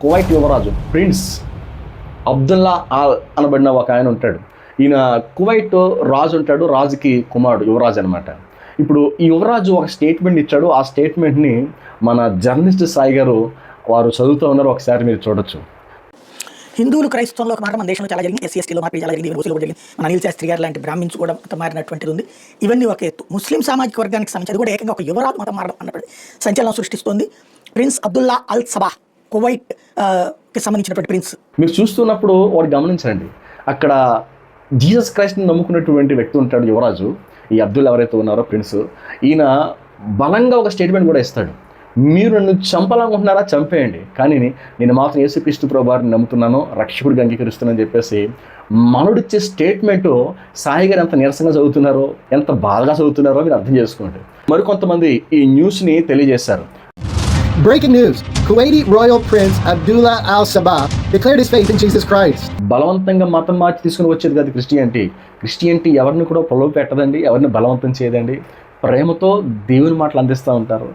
Kuwait యువరాజు prince Abdullah all అనబడిన ఒక ఆయన ఉంటాడు. ఈయన కువైట్ రాజు ఉంటాడు రాజుకి కుమారుడు యువరాజు అనమాట ఇప్పుడు ఈ యువరాజు ఒక స్టేట్మెంట్ ఇచ్చాడు. ఆ స్టేట్మెంట్ని మన జర్నలిస్ట్ సాయి గారు వారు చదువుతూ ఉన్నారు. ఒకసారి మీరు చూడొచ్చు. హిందువులు క్రైస్తవంలో ఒక మాట మన దేశంలో చాలా జరిగింది. ఎస్సీ ఎస్టీలో మార్పు చాలా జరిగింది. ఓసీలో కూడా జరిగింది. మన అనిల్ శాస్త్రి గారు లాంటి బ్రాహ్మిన్స్ కూడా మతం మారినటువంటిది ఉంది. ఇవన్నీ ఒక ఎత్తు. ముస్లిం సామాజిక వర్గానికి సంబంధించి కూడా ఏకంగా ఒక యువరాజు మతం మారడం అన్నప్పుడు సంచలనం సృష్టిస్తోంది. ప్రిన్స్ అబ్దుల్లా అల్ సబా కువైట్కి సంబంధించినటువంటి ప్రిన్స్ మీరు చూస్తున్నప్పుడు వాడు గమనించండి. అక్కడ జీసస్ క్రైస్ట్ని నమ్ముకున్నటువంటి వ్యక్తి ఉంటాడు యువరాజు. ఈ అబ్దుల్ ఎవరైతే ఉన్నారో ప్రిన్స్ ఈయన బలంగా ఒక స్టేట్మెంట్ కూడా ఇస్తాడు. మీరు నన్ను చంపాలనుకుంటున్నారా? చంపేయండి. కానీ నేను మాత్రం యేసుక్రీస్తు ప్రభువారిని నమ్ముతున్నాను రక్షకుడిగా అంగీకరిస్తున్నానని చెప్పేసి మనుడిచ్చే స్టేట్మెంట్ సాయి గారు ఎంత నీరసంగా చదువుతున్నారో ఎంత బాధగా చదువుతున్నారో మీరు అర్థం చేసుకోండి. మరికొంతమంది ఈ న్యూస్ని తెలియజేశారు. Breaking news. Kuwaiti royal prince Abdullah Al Sabah declared his faith in Jesus Christ. బలవంతంగా మతం మార్చి తీసుకుని వచ్చేది కాదు క్రిస్టియానిటీ. క్రిస్టియానిటీ ఎవరిని కూడా ప్రలోభ పెట్టదండి ఎవరిని బలవంతం చేయదండి. ప్రేమతో దేవుని మాటలు అందిస్తూ ఉంటారు.